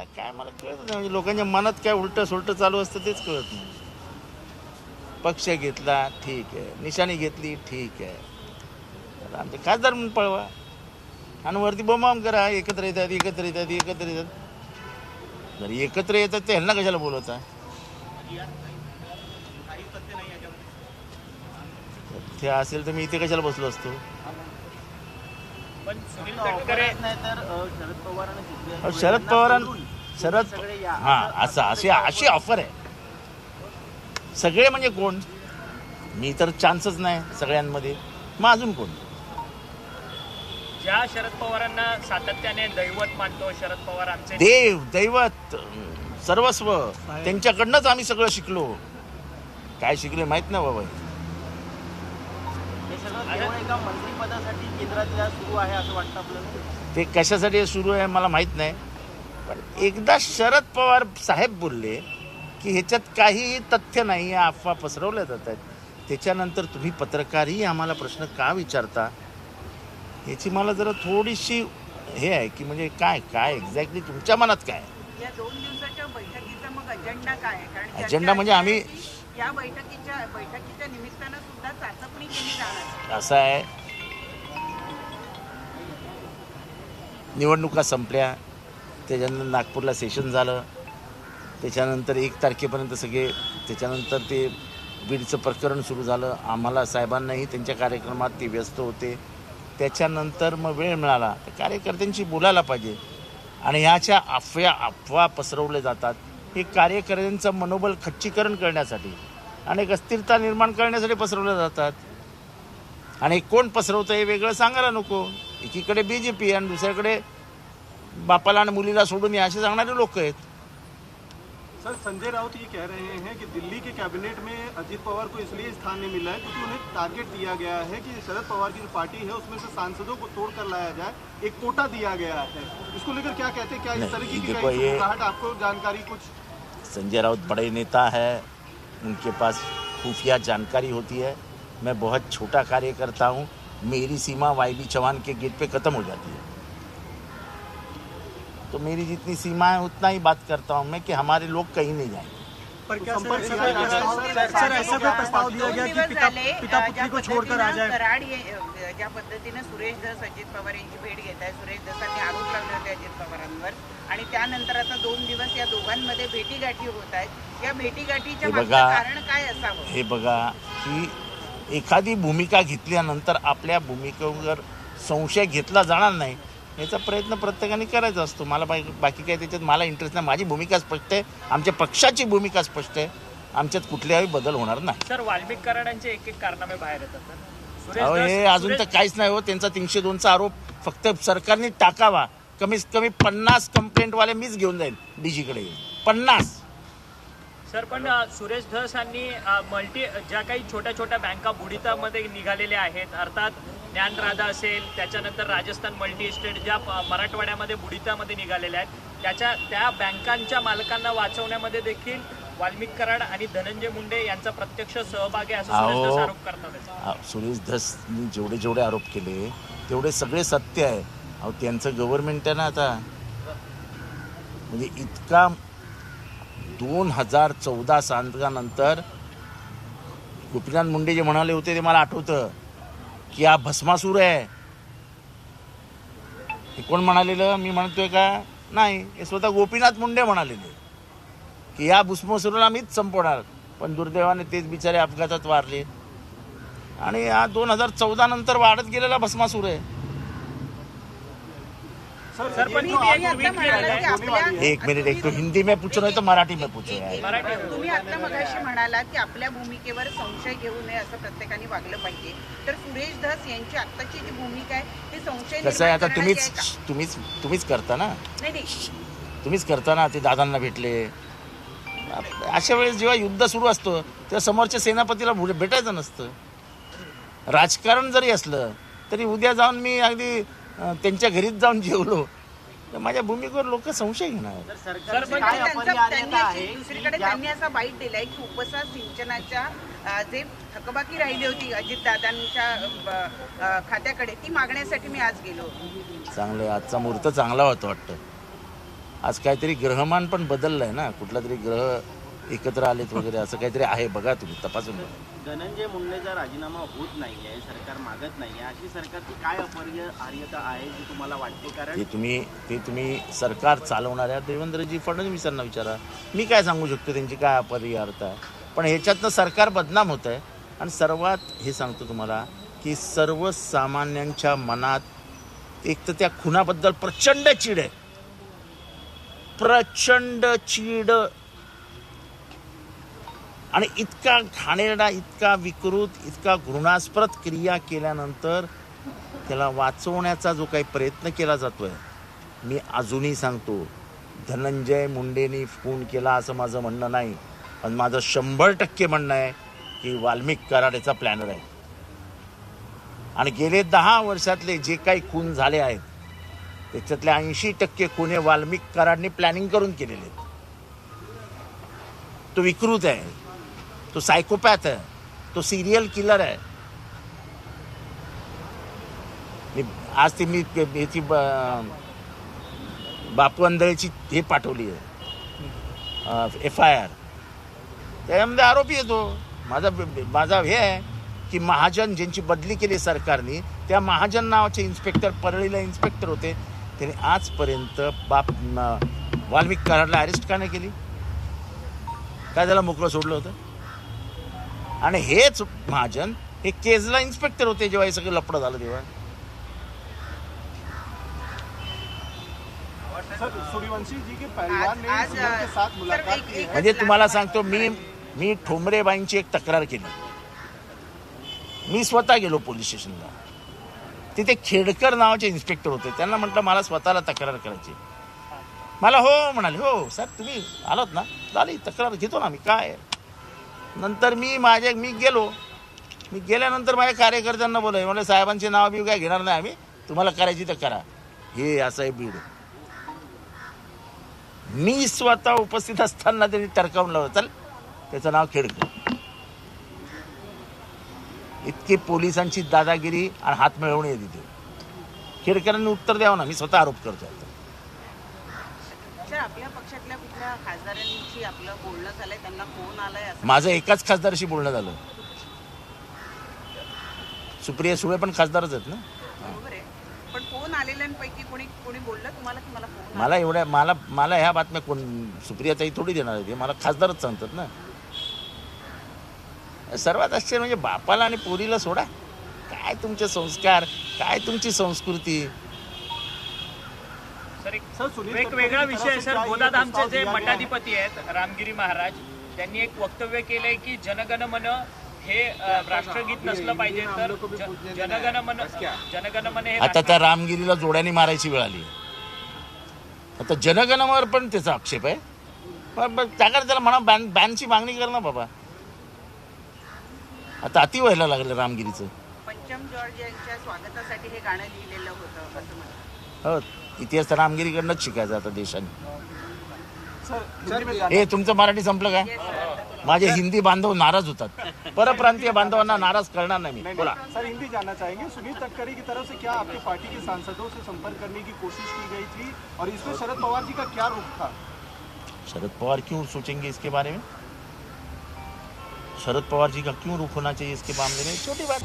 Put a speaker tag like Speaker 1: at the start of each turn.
Speaker 1: काय काय मला कळत नाही. म्हणजे लोकांच्या मनात काय उलटं सुलटं चालू असतं तेच कळत नाही. पक्ष घेतला ठीक आहे. निशाणी घेतली ठीक आहे. आता आमचे खासदार म्हणून पळवा. आणि वरती बोमाम करा. एकत्र येतात एकत्र येतात एकत्र येतात. जर एकत्र येतात ते ह्यांना कशाला बोलवता? ते असेल तर मी इथे कशाला बसलो असतो?
Speaker 2: शरद पवारांना
Speaker 1: शरद. हा असं अशी अशी ऑफर आहे. सगळे म्हणजे कोण? मी तर चान्सच नाही सगळ्यांमध्ये. मग अजून कोण?
Speaker 3: ज्या शरद पवारांना सातत्याने दैवत मानतो शरद पवार आमचे
Speaker 1: देव दैवत सर्वस्व त्यांच्याकडनंच आम्ही सगळं शिकलो. काय शिकले माहीत नाही बाबा.
Speaker 2: हे मंत्रिपदासाठी केंद्रात या सुरू आहे असं वाटतं आपल्याला?
Speaker 1: ते कशासाठी सुरू आहे मला माहीत नाही. पण एकदा शरद पवार साहेब बोलले की ह्याच्यात काहीही तथ्य नाही या अफवा पसरवल्या जात आहेत. त्याच्यानंतर तुम्ही पत्रकारही आम्हाला प्रश्न का विचारता? याची मला जरा थोडीशी हे आहे की म्हणजे काय काय एक्झॅक्टली तुमच्या मनात काय आहे?
Speaker 4: या दोन दिवसाच्या बैठकीचा मग अजेंडा काय आहे? कारण चर्चा
Speaker 1: अजेंडा म्हणजे आम्ही-
Speaker 4: या बैठकीच्या बैठकीच्या निमित्तानं सुद्धा चाचपणी केली जाणार
Speaker 1: असं आहे. निवडणुका संपल्या. त्याच्यानंतर नागपूरला सेशन झालं. त्याच्यानंतर एक तारखेपर्यंत सगळे त्याच्यानंतर ते बीडचं प्रकरण सुरू झालं. आम्हाला साहेबांनाही त्यांच्या कार्यक्रमात ते व्यस्त होते. त्याच्यानंतर मग वेळ मिळाला. तर कार्यकर्त्यांशी बोलायला पाहिजे. आणि ह्याच्या अफव्या अफवा पसरवल्या जातात. हे कार्यकर्त्यांचं मनोबल खच्चीकरण करण्यासाठी. आणि एक अस्थिरता निर्माण करण्यासाठी पसरवल्या जातात. आणि कोण पसरवतं हे वेगळं सांगायला नको. एकीकडे बी जे पी आणि दुसऱ्याकडे बापाला आणि मुलीला सोडून या असे सांगणारे लोक आहेत.
Speaker 5: सर संजय राउत ये कह रहे हैं कि दिल्ली के कैबिनेट में अजीत पवार को इसलिए स्थान नहीं मिला है क्योंकि उन्हें टारगेट दिया गया है कि शरद पवार की जो पार्टी है उसमें से सांसदों को तोड़ कर लाया जाए। एक कोटा दिया गया है। इसको लेकर क्या कहते हैं? क्या इस तरह की
Speaker 1: देखो ये-
Speaker 5: आपको जानकारी कुछ?
Speaker 1: संजय राउत बड़े नेता है उनके पास खुफिया जानकारी होती है। मैं बहुत छोटा कार्यकर्ता हूँ मेरी सीमा वाई बी चौहान के गेट पे ख़त्म हो जाती है। तो मेरी जितनी सीमा है उतना ही बात करता हूँ मैं कि हमारे लोग कहीं नहीं जाएंगे।
Speaker 5: पर क्या
Speaker 4: पद्धतीनं कराड ये- अ, ज्या पद्धतीनं सुरेश धस अजित पवार यांची भेट घेत आहे सुरेश धसांनी आरोप लावले होते अजित पवारांवर. आणि त्यानंतर आता दोन दिवस या दोघांमध्ये भेटीगाठी होत आहेत. या भेटीगाठीच्या
Speaker 1: हे.
Speaker 4: कारण काय असावं?
Speaker 1: हे बघा की एखादी भूमिका घेतल्यानंतर आपल्या भूमिकेवर संशय घेतला जाणार नाही. याचा प्रयत्न प्रत्येकाने करायचा असतो. मला बाकी बाकी काही त्याच्यात मला इंटरेस्ट नाही. माझी भूमिका स्पष्ट आहे. आमच्या पक्षाची भूमिका स्पष्ट आहे. आमच्यात कुठल्याही बदल होणार नाही.
Speaker 3: सर वाल्मिक कराडांचे एक एक कारनामे बाहेर येतात
Speaker 1: अहो हे अजून तर काहीच नाही हो. त्यांचा तीनशे दोनचा आरोप फक्त सरकारने टाकावा. कमीत कमी पन्नास कंप्लेंटवाले मीच घेऊन जाईल डीजीकडे पन्नास.
Speaker 3: सर पण सुरेश धस यांनी मल्टी ज्या काही छोट्या छोट्या बँका बुडितामध्ये निघालेल्या आहेत अर्थात ज्ञानराधा असेल त्याच्यानंतर राजस्थान मल्टी इस्टेट ज्या मराठवाड्यामध्ये बुडितामध्ये निघालेल्या आहेत त्याच्या त्या बँकांच्या मालकांना वाचवण्यामध्ये देखील वाल्मिक कराड आणि धनंजय मुंडे यांचा प्रत्यक्ष सहभाग आहे असं आरोप करतात
Speaker 1: सुरेश धसनी जेवढे जेवढे आरोप केले तेवढे सगळे सत्य आहे. अहो त्यांचं गव्हर्नमेंट आहे ना आता. म्हणजे इतका दोन हजार चौदा सालानंतर गोपीनाथ मुंडे जे म्हणाले होते ते मला आठवतं. की हा भस्मासूर आहे हे कोण म्हणालेलं? मी म्हणतोय का? नाही हे स्वतः गोपीनाथ मुंडे म्हणालेले. की या भस्मासुराला मीच संपवणार. पण दुर्दैवाने तेच बिचारे अपघातात वारले. आणि हा दोन हजार चौदा नंतर वाढत गेलेला भस्मासूर आहे
Speaker 3: सर पण
Speaker 4: तुम्ही
Speaker 3: तुम्ही एक
Speaker 1: मिनिट एक तो हिंदी में पूछ रहे हो तो मराठी में पूछो.
Speaker 3: मराठी.
Speaker 4: तुम्ही आता मगाशी म्हणालात की आपल्या भूमिकेवर संशय घेऊ नये असं प्रत्येकाने वागलं पाहिजे. तर सुरेश धस यांची आत्ताची जी भूमिका आहे ती संशय
Speaker 1: कसं आहे आता तुम्हीच? तुम्हीच तुम्हीच करता ना? तुम्हीच करता ना ते दादांना भेटले? अशा वेळेस जेव्हा युद्ध सुरू असतं तेव्हा समोरच्या सेनापतीला भेटायचं नसतं. राजकारण जरी असलं तरी उद्या जाऊन मी अगदी त्यांच्या घरीच जाऊन जेवलो. तर माझ्या भूमिकेवर लोक संशय घेणार
Speaker 2: तर
Speaker 3: सर, पण
Speaker 2: काय
Speaker 4: त्यांचा त्यांनी अशी- दुसरीकडे त्यांनी असा बाईट दिलाय की उपसा सिंचनाच्या अ, जे थकबाकी राहिली होती अजितदादांच्या अ, अ, खात्याकडे ती मागण्यासाठी मी आज गेलो होतो.
Speaker 1: चांगलं आजचा मुहूर्त चांगला होता वाटतं. आज काहीतरी ग्रहमान पण बदललं आहे ना. कुठला तरी ग्रह एकत्र आलेत वगैरे असं काहीतरी आहे बघा तुम्ही तपासून बघा.
Speaker 2: धनंजय मुंडेचा राजीनामा होत नाहीये सरकार मागत नाहीये अशी सरकारची काय अपरिहार्यता आहे जी तुम्हाला वाटते? कारण
Speaker 1: ते तुम्ही ते तुम्ही सरकार चालवणाऱ्या देवेंद्रजी फडणवीसांना विचारा. मी काय सांगू शकतो त्यांची काय अपरिहार्यता आहे? पण ह्याच्यातनं सरकार बदनाम होत आहे. आणि सर्वात हे सांगतो तुम्हाला की सर्वसामान्यांच्या मनात एक तर त्या खुनाबद्दल प्रचंड चीड आहे. प्रचंड चीड आणि इतका घाणेरडा इतका विकृत इतका घृणास्पद क्रिया केल्यानंतर त्याला वाचवण्याचा जो काही प्रयत्न केला जातोय मी अजूनही सांगतो धनंजय मुंडेनी फोन केला असं माझं म्हणणं नाही पण माझं शंभर टक्के म्हणणं आहे की वाल्मिक कराडेचा प्लॅनर आहे. आणि गेले दहा वर्षातले जे काही खून झाले आहेत त्याच्यातले ऐंशी टक्के खून हे वाल्मिक कराडने प्लॅनिंग करून केलेले आहेत. तो विकृत आहे. तो सायकोपॅथ आहे तो सिरियल किलर आहे मी आज ती मी याची बापू आंधळेची हे पाठवली आहे. एफ आय आर त्याच्यामध्ये आरोपी येतो माझा माझा हे आहे की महाजन ज्यांची बदली केली सरकारने त्या महाजन नावाचे इन्स्पेक्टर परळीला इन्स्पेक्टर होते. त्यांनी आजपर्यंत बाप वाल्मिक कराडला अरेस्ट का नाही केली? काय त्याला मोकळं सोडलं होतं? आणि हेच महाजन हे केजला इन्स्पेक्टर होते जेव्हा हे सगळं लपडं झालं तेव्हा. म्हणजे तुम्हाला सांगतो मी मी ठोंबरेबाईंची एक तक्रार केली. मी स्वतः गेलो पोलीस स्टेशनला. तिथे खेडकर नावाचे इन्स्पेक्टर होते. त्यांना म्हटलं मला स्वतःला तक्रार करायची मला हो म्हणाले हो सर तुम्ही आलात ना? झाली तक्रार घेतो ना मी काय नंतर मी माझे मी गेलो. मी गेल्यानंतर माझ्या कार्यकर्त्यांना बोलाय म्हणजे साहेबांचे नाव बी काय घेणार नाही आम्ही. तुम्हाला करायची तर करा. हे असं आहे बीड. मी स्वतः उपस्थित असताना त्यांनी टरकावून लावलं. चल त्याचं नाव खेडकर इतकी पोलिसांची दादागिरी आणि हात मिळवणी आहे तिथे. खेडकरांनी उत्तर द्यावं ना. मी स्वतः आरोप करतो
Speaker 4: सर आपल्या पक्षातल्या कुठल्या खासदारांशी आपलं बोलणं झालंय त्यांना फोन आलाय असं?
Speaker 1: माझं एकाच खासदाराशी बोलणं झालं. सुप्रिया सुळे पण खासदारच आहेत ना?
Speaker 4: बरोबर आहे. पण फोन आलेल्यांपैकी कोणी कोणी बोललं तुम्हाला की मला फोन
Speaker 1: मला एवढ्या मला मला ह्या बातम्या कोण सुप्रियाताई थोडी देणार आहे ते मला खासदारच सांगतात ना. सर्वात आश्चर्य म्हणजे बापाला आणि पोरीला सोडा. काय तुमचे संस्कार काय तुमची संस्कृती?
Speaker 3: सर एक
Speaker 5: सर, सुनील
Speaker 3: वेगवेगळा विषय सर. गोदाधामचे जे
Speaker 5: है?
Speaker 3: मठाधिपती आहेत रामगिरी महाराज त्यांनी एक वक्तव्य केलंय की जनगण मन हे राष्ट्रगीत नसलं पाहिजे तर जनगण मन जनगण मन हे
Speaker 1: आता त्या रामगिरीला जोड्याने मारायची वेळ आली. आता जनगणवर पण त्याचा आक्षेप आहे. त्याकडे त्याला म्हणा बॅन बॅनची मागणी कर ना बाबा. आता अति व्हायला लागलं रामगिरीचं.
Speaker 4: पंचम जॉर्ज यांच्या स्वागतासाठी हे गाणं लिहिलेलं होतं
Speaker 1: हो. इतिहास तर रामगिरीकडनंच शिकायचा आता देशाने. हे तुमचं मराठी संपलं काय माझे हिंदी बांधव नाराज होतात. परप्रांतीय बांधवांना नाराज करणार नाही मी.
Speaker 5: नहीं,
Speaker 1: बोला.
Speaker 5: सर हिंदी जानना चाहेंगे. सुनील तटकरे की तरफ से क्या आपके पार्टी के सांसदों से संपर्क करने की कोशिश की गई थी? और इसमें शरद पवार जी का क्या रुख था?
Speaker 1: शरद पवार क्यों सोचेंगे इसके बारे में? शरद पवार जी का क्यों रुख होना चाहिए इसके मामले में? छोटी बात।